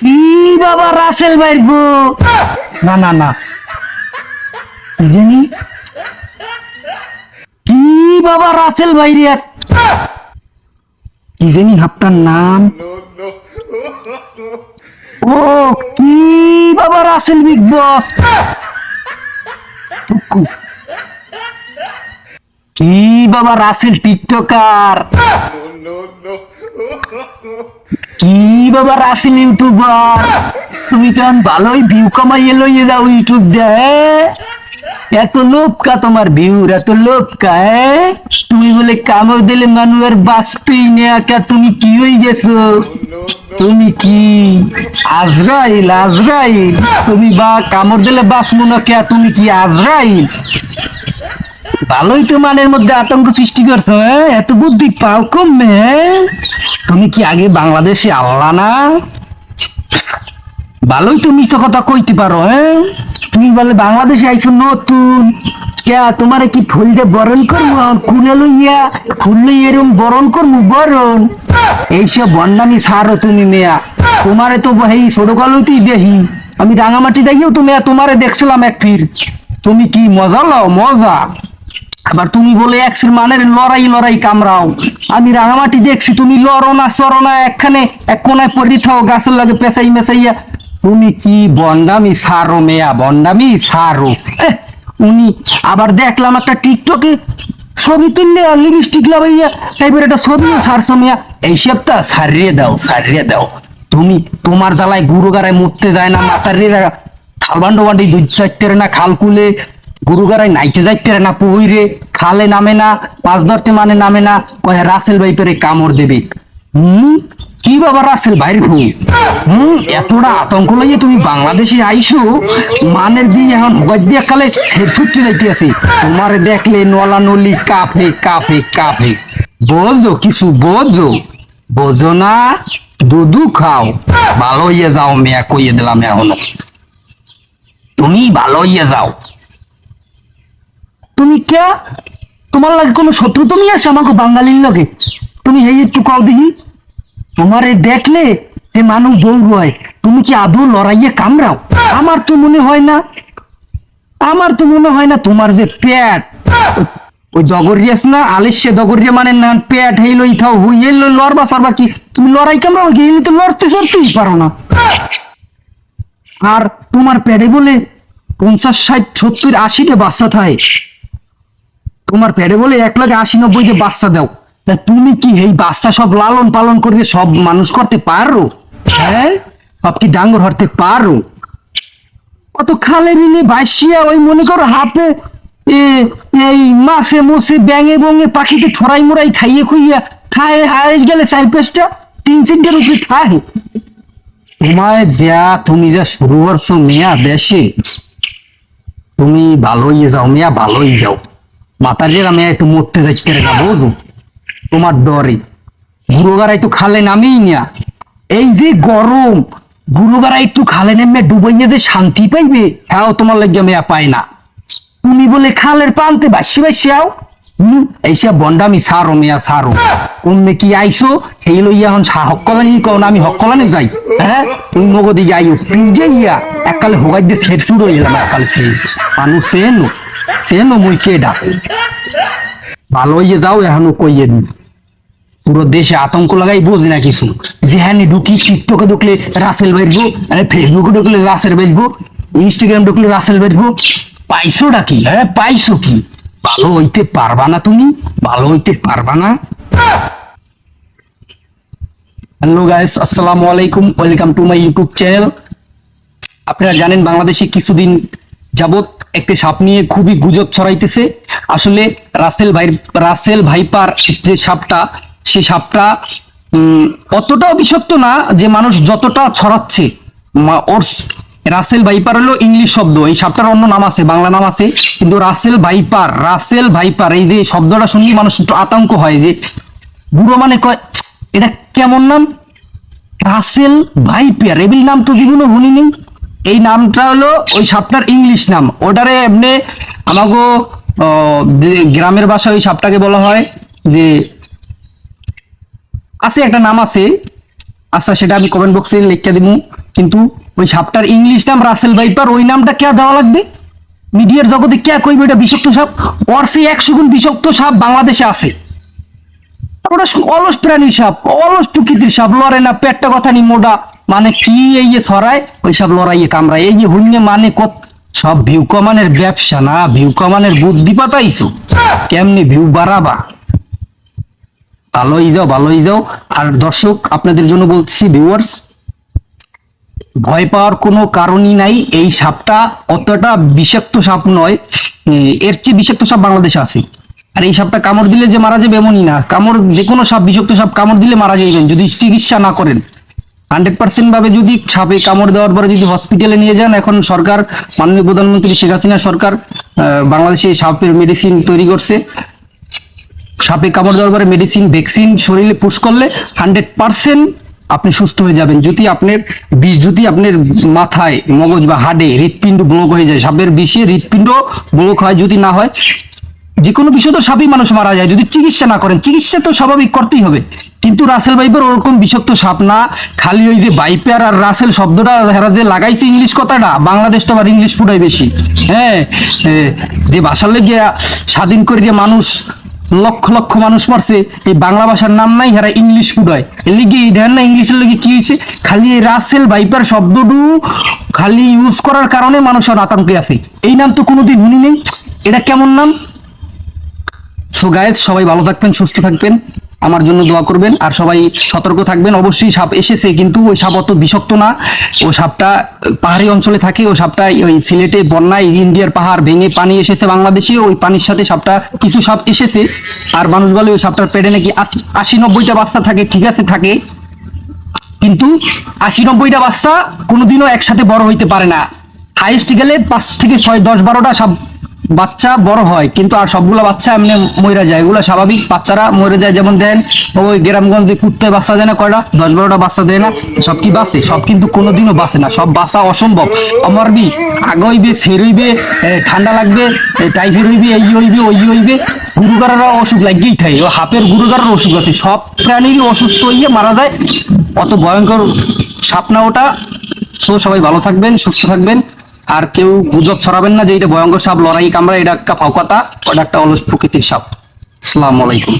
কি বাবা রাসেল ভাইর বউ? না না না। জানি? কি বাবা রাসেল ভাই রে কি জানি নাম. ও, কি বাবা রাসেল বিগ বস? কি বাবা রাসেল টিকটকার. কি বাবা রাসেল ইউটিউবার? তুমি কেমন ভালোই ভিউ কামাইয়ে লইয়ে যাও ইউটিউব দে এত লোভ কা তোমার ভিউর এত লোভকা তুমি বলে কামড় দিলে মানুষের বাঁচবেই না কা, তুমি কি হয়ে গেছো? তুমি কি আজরাইল আজরাইল? তুমি বা কামড় দিলে বাঁচবো না কে, তুমি কি আজরাইল? ভালোই তো মানের মধ্যে আতঙ্ক সৃষ্টি করছ? এত বুদ্ধি পাও কমবে? তুমি কি আগে বাংলাদেশে আল্লাহ না? ভালোই তো মিছ কথা কইতে পারো হ্যাঁ তুমি বলে বাংলাদেশে আইছো নতুন, কে তোমারে কি দিয়ে বরণ করব? কুলে লইয়া, ফুল এরম বরণ করব, বরণ? এইসব বন্ডামি ছাড়ো তুমি মেয়া, তোমারে তো হেই ছোট কালতেই দেখি আমি রাঙামাটি যাইও তুমি তোমারে দেখছিলাম এক ফির। তুমি কি মজা লও? মজা। আবার তুমি বলে একশির মানের লড়াই লড়াই কামড়াও। আমি রাঙামাটি দেখছি, তুমি লড়ো না, চড়ো না, একখানে এক কোনায় পড়ে থাও, গাছের লাগে পেঁচাই মেশাইয়া। তুমি কি বন্ডামি সারো মেয়া বন্ডামি সারো? উনি আবার দেখলাম একটা টিকটকে ছবি তুললে লিপস্টিক লাগাইয়া টাইপের একটা ছবিও ছাড়ছো মেয়া। এইসবটা সারিয়ে দাও সারিয়ে দাও। তুমি তোমার জ্বালায় গুরু গাড়ায় মরতে যায় না মাতার থালবান্ড বান্ডি দুই চারটের না খাল কুলে গুরু গাড়ায় নাইতে যাইতে না, পুহইরে খালে নামে না মাছ ধরতে মানে নামে না কয়ে রাসেল ভাই পেরে কামড় দেবে। হুম? কি বাবা রাসেল ভাইর হু হুম? এতটা আতঙ্ক লইয়ে তুমি বাংলাদেশে আইসো, মানের দিন এখন গজ দিয়ে কালে ছেড়ছুটতে যাইতে আছে। তোমারে দেখলে নলা নলি কাফে কাফে কাফে বোঝো কিছু, বোঝো। বোঝো না, দুধু খাও। ভালো হইয়ে যাও, মেয়া কইয়ে দিলাম এখনও। তুমি ভালো হইয়ে যাও। তুমি কে? তোমার লাগে কোনো শত্রু তুমি আছে আমাকে বাঙালির লগে? তুমি এই একটু কও দেখি। তোমারে দেখলে যে মানুষ দৌড় হয়, তুমি কি আদৌ লড়াইয়ে কামড়াও? আমার তো মনে হয় না, আমার তো মনে হয় না তোমার যে পেট। ওই দগরিয়াস না, আলিশে দগরিয়া মানে না প্যাট হেই লই থাও, হুই এই লই লড়বা সরবা কি? তুমি লড়াই কামড়াও কি? তো লড়তে সরতেই পারো না। আর তোমার পেটে বলে পঞ্চাশ, ষাট, সত্তর, আশিটা বাচ্চা থাকে। তোমার পেটে বলে এক লাখ আশি নব্বইটা বাচ্চা দাও। তা তুমি কি এই বাচ্চা সব লালন পালন করে সব মানুষ করতে পারো? হ্যাঁ? সব কি ডাঙ্গর হরতে পারো? কত খালে মিলে বাসিয়া ওই মনে করো হাতে এই মাছে মুসে ব্যাঙে বঙে পাখিতে ঠোরাই মোরাই খাইয়ে খুইয়া খায় হায়েস গেলে চার পেঁচটা, তিন তিনটের উপরে খায়। তোমায় যা, তুমি যা শুরু করছ মেয়া দেশে তুমি ভালোই যাও মেয়া, ভালোই যাও। মাতার জেরা মেয়া একটু মরতে যাচ্ছে না বুঝো? তোমার ডরে। গুরুগারা একটু খালে নামেই না। এই যে গরম গুরুগারা একটু খালে নেমে ডুবাইয়ে যে শান্তি পাইবে হ্যাঁ তোমার লাগে মেয়া পায় না। তুমি বলে খালের পান্তে বাসি বাসি আও। হুম, এইসব বন্ডামি সারো মেয়া, সারো। তুমি কি আইসো? সেই লইয়া এখন হকলানি কও না, আমি হকলানি যাই। হ্যাঁ তুমি মগদি যাইও পিজে ইয়া, এককালে হোগাই দিয়ে শুরু হয়ে গেলাম এককালে সেই। মানুষ চেনো চেনো মুই কেডা ভালো হইয়ে যাও, এখনও কইয়ে দি পুরো দেশে আতঙ্ক লাগাই বুঝি না কিছু। যেখানে ঢুকি টিকটকে ঢুকলে রাসেল বেরবো ফেসবুকে ঢুকলে রাসেল বেরবো ইনস্টাগ্রাম ঢুকলে রাসেল বেরবো পাইছোটা কি? হ্যাঁ পাইছো কি? ভালো হইতে পারবা না তুমি, ভালো হইতে পারবা না। হ্যালো গাইস আসসালামু আলাইকুম welcome to my YouTube channel আপনারা জানেন বাংলাদেশে কিছুদিন যাবত একটি সাপ নিয়ে খুবই গুজব ছড়াইতেছে। আসলে রাসেল ভাই রাসেল ভাইপার যে সাপটা, সে সাপটা অতটাও বিষাক্ত না যে মানুষ যতটা ছড়াচ্ছে। ওর রাসেল ভাইপার হলো ইংলিশ শব্দ। এই সাপটার অন্য নাম আছে, বাংলা নাম আছে। কিন্তু রাসেল ভাইপার রাসেল ভাইপার, এই যে শব্দটা শুনলেই মানুষ একটু আতঙ্ক হয় যে, বুড়ো মানে কয়, এটা কেমন নাম? রাসেল ভাইপার, এবিল নাম তো জীবনে শুনিনি এই নামটা হলো ওই সাপটার ইংলিশ নাম। ওটারে এমনি আমাগো গ্রামের ভাষায় ওই সাপটাকে বলা হয় যে আছে একটা নাম আছে। আচ্ছা সেটা আমি কমেন্ট বক্সে লিখে দিব কিন্তু ওই সাপটার ইংলিশ নাম রাসেল ভাইপার, ওই নামটা কে দেওয়া লাগবে? মিডিয়ার জগতে কে কইবে এটা বিষাক্ত সাপ? ওর সেই একশো গুণ বিষাক্ত সাপ বাংলাদেশে আছে। অলস প্রাণীর সাপ, অলস প্রকৃতির সাপ। লড়ে না, পেটটা কথা নি মোটা। মানে কি এই যে ছড়ায়? ওই সব লড়াইয়ে কামড়ায়। এই যে হুন্যে মানে কত? সব ভিউ কমানের ব্যবসা না? ভিউ কমানের বুদ্ধি পাতাইছো? কেমনি ভিউ বাড়াবা? ভালোই যাও ভালোই যাও। আর দর্শক, আপনাদের জন্য বলতেছি ভিউয়ার্স ভয় পাওয়ার কোনো কারণই নাই। এই সাপটা অতটা বিষাক্ত সাপ নয়। এর চেয়ে বিষাক্ত সাপ বাংলাদেশে আছে। আর এই সাপটা কামড় দিলে যে মারা যাবে এমনই না। কামড়, যে কোনো সাপ, বিষাক্ত সাপ কামড় দিলে মারা যাইবেন, যদি চিকিৎসা না করেন। হান্ড্রেড পার্সেন্ট ভাবে যদি সাপে কামড় দেওয়ার পরে যদি হসপিটালে নিয়ে যান, এখন সরকার, মাননীয় প্রধানমন্ত্রী শেখ হাসিনা সরকার বাংলাদেশে সাপের মেডিসিন তৈরি করছে। সাপে কামড় দেওয়ার পরে মেডিসিন ভ্যাকসিন শরীরে পুশ করলে হান্ড্রেড পার্সেন্ট আপনি সুস্থ হয়ে যাবেন। যদি আপনার বিষ, যদি আপনার মাথায় মগজ বা হাড়ে হৃৎপিণ্ড ব্লক হয়ে যায়, সাপের বিষে হৃৎপিণ্ড ব্লক হয়, যদি না হয় যে কোনো বিষয় তো সাপই মানুষ মারা যায়, যদি চিকিৎসা না করেন, চিকিৎসা তো স্বাভাবিক করতেই হবে। কিন্তু রাসেল বাইপের ওরকম বিষাক্ত সাপ না, খালি ওই যে বাইপার আর রাসেল শব্দটা হেরা যে লাগাইছে ইংলিশ কথাটা, বাংলাদেশ তো আবার ইংলিশ ফুটাই বেশি। হ্যাঁ যে ভাষার লেগে স্বাধীন করে যে মানুষ, লক্ষ লক্ষ মানুষ মারছে, এই বাংলা ভাষার নাম নাই হেরা ইংলিশ ফুটায়। এর লিগে এই ধ্যান না ইংলিশের লেগে কি হয়েছে? খালি এই রাসেল ভাইপার শব্দটু খালি ইউজ করার কারণে মানুষের আতঙ্কে আছে। এই নাম তো কোনোদিন শুনি নেই এটা কেমন নাম? সো গায়েস সবাই ভালো থাকবেন, সুস্থ থাকবেন। আমার জন্য দোয়া করবেন। আর সবাই সতর্ক থাকবেন। অবশ্যই সাপ এসেছে, কিন্তু ওই সাপ অত বিষাক্ত না। ও সাপটা পাহাড়ি অঞ্চলে থাকে। ও সাপটা ওই সিলেটে বন্যায় ইন্ডিয়ার পাহাড় ভেঙে পানি এসেছে বাংলাদেশে। ওই পানির সাথে সাপটা, কিছু সাপ এসেছে। আর মানুষ বলে ওই সাপটার পেটে নাকি আশি- নব্বইটা বাচ্চা থাকে। ঠিক আছে, থাকে। কিন্তু আশি নব্বইটা বাচ্চা কোনোদিনও একসাথে বড় হইতে পারে না। হাইয়েস্ট গেলে পাঁচ থেকে ছয়, দশ, বারোটা সব বাচ্চা বড় হয়, কিন্তু আর সবগুলো বাচ্চা এমনি মরে যায়। এগুলো স্বাভাবিক, বাচ্চারা মরে যায় যেমন দেন, ওই গ্রামগঞ্জে কুত্তে বাচ্চা দেয় না কয়টা? দশ বারোটা বাচ্চা দেয় না। সব কি বাঁচে? সব কিন্তু কোনোদিনও বাঁচে না, সব বাঁচা অসম্ভব। আমার বি, আগে হইবে, ফের হইবে ঠান্ডা লাগবে টাইফয়েড হইবে, এই হইবে, ওই হইবে। গুরুগারের অসুখ লাগিয়েই থাকে। ও হাপের গুরুগারের অসুখ আছে। সব প্রাণীরই অসুস্থ হইয়ে মারা যায়। অত ভয়ঙ্কর সাপ না ওটা। সো সবাই ভালো থাকবেন, সুস্থ থাকবেন। আর কেউ গুজব ছড়াবেন না যে এটা ভয়ঙ্কর সাপ, লড়াই কামড়া এটা একটা ফাউকাতা ওটা একটা অলস প্রকৃতির সাপ। আসসালামু আলাইকুম।